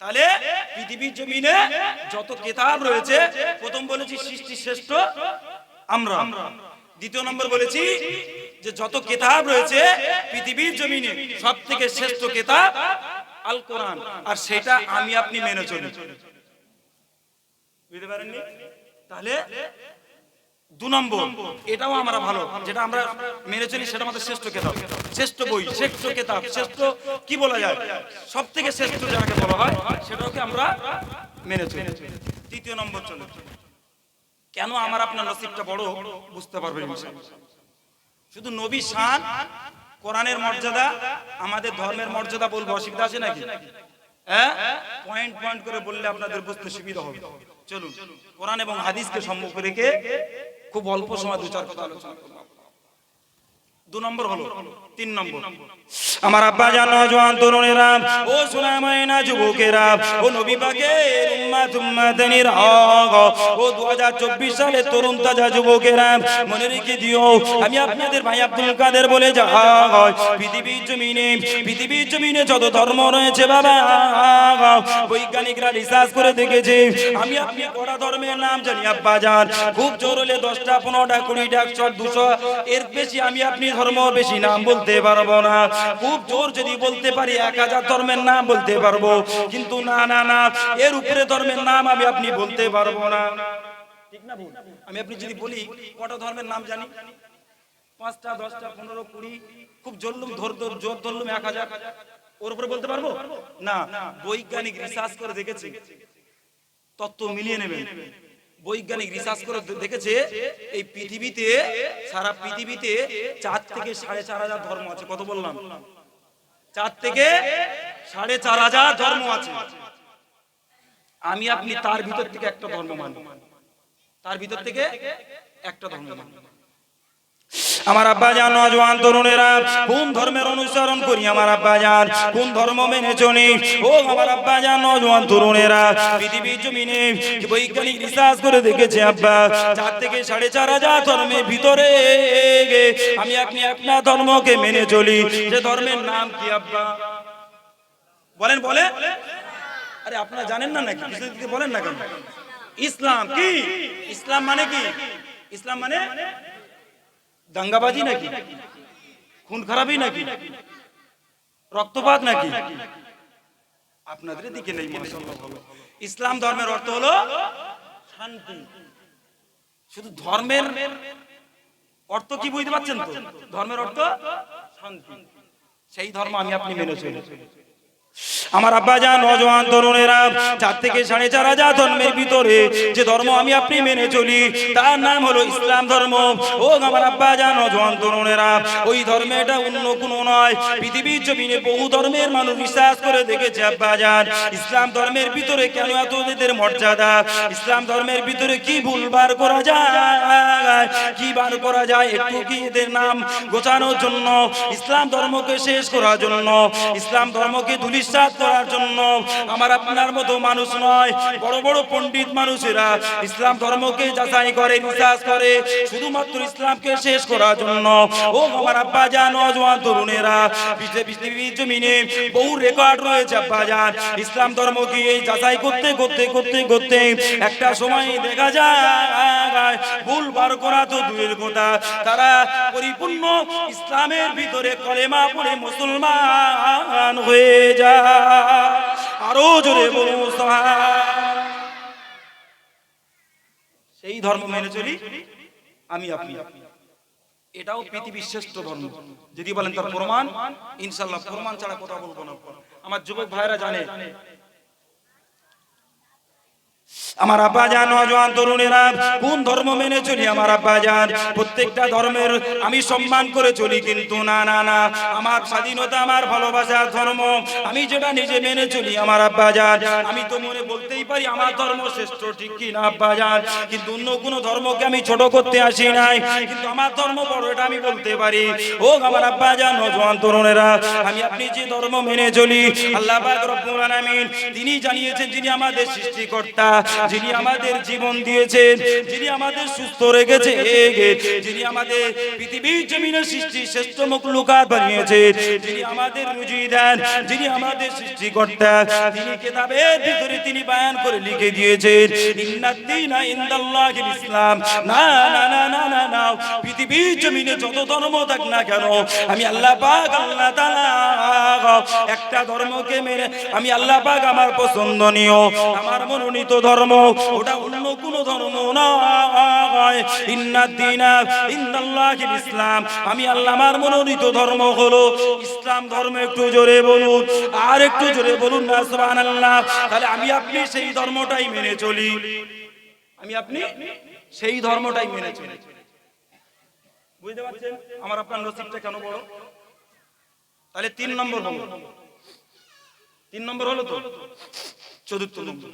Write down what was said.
তাহলে পৃথিবীর জমিনে যত কেতাব রয়েছে, প্রথম বলেছি সৃষ্টি শ্রেষ্ঠ আমরা। দ্বিতীয় নম্বর বলেছি যে যত কেতাব রয়েছে পৃথিবীর জমিনে সব থেকে শ্রেষ্ঠ কেতাব আল কোরআন। আর সেটা আমি আপনি মেনে চলি। বুঝতে পারেননি? তাহলে দু নম্বর, এটাও আমরা ভালো, যেটা আমরা মেনে চলি, সেটা আমাদের শ্রেষ্ঠ কেতাব। শ্রেষ্ঠ বই, শ্রেষ্ঠ কেতাব, শ্রেষ্ঠ, কি বলা যায়? সব থেকে শ্রেষ্ঠ যাকে বলা হয়, সেটাকে আমরা মেনে চলি। তৃতীয় নম্বর চলে। কেন আমার আপনার নসিবটা বড়? বুঝতে পারবেন। শুধু নবী শান, কোরআনের মর্যাদা, আমাদের ধর্মের মর্যাদা বলব, অসুবিধা আছে নাকি? হ্যাঁ? পয়েন্ট পয়েন্ট করে বললে আপনাদের বুঝতে সুবিধা হবে। চলুন, কোরআন এবং হাদিসকে সম্মুখ রেখে খুব অল্প সময় দু চার কথা আলোচনা করলাম দু নম্বর হলো তিন নম্বর। আমার আব্বা জান নজওয়ান তরুণেরা, ও সুনামায়না যুবকেরা, ও নবী পাকের উম্মাত উম্মাতানির হক ও 2024 সালে তরুণ তাজা যুবকেরা, মনে রেখে দিও, আমি আপনাদের ভাই আব্দুল কাদের বলে যা পৃথিবীর জমিনে পৃথিবীর জমিনে যত ধর্ম রয়েছে বাবা বৈজ্ঞানিকরা রিসার্চ করে দেখেছে, আমি আপনি কটা ধর্মের নাম জানি, আব্বা জান, খুব জোর হলে দশটা, পনেরোটা, কুড়িটা, একশো, দুশো, এর বেশি আমি আপনি ধর্ম বেশি নাম বলতে পারব না। খুব জোর যদি বলতে পারি, এক হাজার ধর্মের নাম বলতে পারব। কিন্তু না না না, এর উপরে ধর্মের নাম আমি আপনি বলতে পারব না। আমি আপনি যদি বলি, কটা ধর্মের নাম জানি? পাঁচটা, দশটা, পনেরো, কুড়ি, খুব জল্লুম ধর জোর ধরলুম এক হাজার। ওর উপরে বলতে পারব? না, বৈজ্ঞানিক রিসার্চ করে দেখেছি। তত্ত্ব মিলিয়ে নেবেন বৈজ্ঞানিক রিসার্চ করে দেখেছে, এই পৃথিবীতে, সারা পৃথিবীতে চার থেকে সাড়ে চার হাজার ধর্ম আছে। কত বললাম? চার থেকে সাড়ে চার হাজার ধর্ম আছে। আমি, আপনি তার ভিতর থেকে একটা ধর্ম মানব তার ভিতর থেকে একটা ধর্ম মানি। আমার আব্বা জান নজওয়ান তরুণেরা, কোন ধর্মের অনুসরণ করি আমার আব্বা জান? কোন ধর্ম মেনে চলি? ও আমার আব্বা জান নজওয়ান তরুণেরা পৃথিবীর জমিনে বৈজ্ঞানিক রিসার্চ করে দেখেছে আব্বা। চার থেকে সাড়ে চার হাজার ধর্মের ভিতরে আমি আপনি আপনার ধর্মকে মেনে চলি। যে ধর্মের নাম কি আব্বা? বলেন, বলে। আরে, আপনারা জানেন না নাকি? বলেন না কেন? ইসলাম কি? ইসলাম মানে কি? ইসলাম মানে দাঙ্গাবাজি নাকি? খুন খারাপই নাকি? রক্তপাত নাকি? আপনাদের দিকে নেই। ইসলাম ধর্মের অর্থ হলো শান্তি। শুধু ধর্মের অর্থ কি বুঝতে পারছেন তো? ধর্মের অর্থ শান্তি। সেই ধর্ম আমি আপনি মেনে চলি। আমার আব্বা যান নজওয়ান তরুণেরা চার থেকে সাড়ে চার হাজার ধর্মের ভিতরে যে ধর্ম আমি আপনি মেনে চলি, তার নাম হলো ইসলাম ধর্ম। ও আমার আব্বা যান নজওয়ান তরুণেরা, ওই ধর্মেটা অন্য কোনো নয়। পৃথিবীর জমিনে বহু ধর্মের মানুষ বিশ্বাস করে দেখেছে আব্বা যান। ইসলাম ধর্মের ভিতরে কেন এত এদের মর্যাদা? ইসলাম ধর্মের ভিতরে কি ভুল বার করা যায়? কি বার করা যায় একটু কি এদের নাম গোছানোর জন্য? ইসলাম ধর্মকে শেষ করার জন্য। ইসলাম ধর্মকে ধুলিসাৎ করার জন্য। আমার আপনার মতো মানুষ নয়, বড় বড় পণ্ডিত মানুষেরা ইসলাম ধর্মকে যাচাই করে, বিশ্বাস করে, শুধুমাত্র ইসলামকে শেষ করার জন্য। ও আমার আব্বা জান নজওয়ান তরুণেরা পৃথিবীর জমিনে বহু রেকর্ড রয়েছে আব্বা জান। ইসলাম ধর্মকে যাচাই করতে করতে করতে করতে একটা সময় দেখা যায়, ভুল বার করা তো দূরের কথা। তারা পরিপূর্ণ ইসলামের ভিতরে কলেমা পড়ে মুসলমান হয়ে যায়। আরও জোরে সেই ধর্ম মেনে চলি, আমি আপনি। এটাও পৃথিবীর শ্রেষ্ঠ ধর্ম। যদি বলেন তার প্রমাণ ইনশাল্লাহ প্রমাণ ছাড়া কথা বলব না। আমার যুবক ভাইরা জানে আমার আব্বা জান নজওয়ান তরুণেরা, কোন ধর্ম মেনে চলি আমার আব্বা জান? প্রত্যেকটা ধর্মের আমি সম্মান করে চলি, কিন্তু না না না। আমার স্বাধীনতা, আমার ভালোবাসার ধর্ম, আমি যেটা নিজে মেনে চলি আমার আব্বা জান। আমি তো মনে বলতেই পারি আমার ধর্ম শ্রেষ্ঠ, ঠিক কি না, আব্বা জান? কিন্তু অন্য কোনো ধর্মকে আমি ছোট করতে আসি নাই। কিন্তু আমার ধর্ম বড়, এটা আমি বলতে পারি। ও আমার আব্বা জান নজওয়ান তরুণেরা, আমি আপনি যে ধর্ম মেনে চলি, আল্লাহ পাক রব্বুল আলামিন তিনি জানিয়েছেন যিনি আমাদের সৃষ্টিকর্তা। যিনি আমাদের জীবন দিয়েছেন, যিনি আমাদের সুস্থ রেখেছে যিনি আমাদের পৃথিবীর জমিনের সৃষ্টি শ্রেষ্ঠ মকলুকাত বানিয়েছেন যিনি আমাদের রুজি দেন যিনি আমাদের সৃষ্টিকর্তা, তিনি কেতাবের ভিতরে তিনি বায়ান করে লিখে দিয়েছেন ইন্নাদ্দিনা ইসলাম। না না না না না না, পৃথিবীর জমিনে যত ধর্ম থাক না কেন, আমি আল্লাহ পাক, আল্লাহ একটা ধর্মকে মেনে, আমি আল্লাহ পাক আমার পছন্দনীয়, আমার মনোনীত ধর্ম ওটা অন্য কোনো ধর্ম নয়। ইন্নাদ্দিনা ইনদাল্লাহিল ইসলাম। আমি আল্লাহ, আমার মনোনীত ধর্ম হলো ইসলাম ধর্ম। একটু জোরে বলুন, আর একটু জোরে বলুন না তাহলে আমি, আপনি সেই ধর্মটাই মেনে চলি। আমি, আপনি সেই ধর্মটাই মেনে চলি। বুঝতে পারছেন? আমার আপনার নসিবটা কেন বড়? তাহলে তিন নম্বর হলো। তিন নম্বর হলো তো? চতুর্থ নম্বর।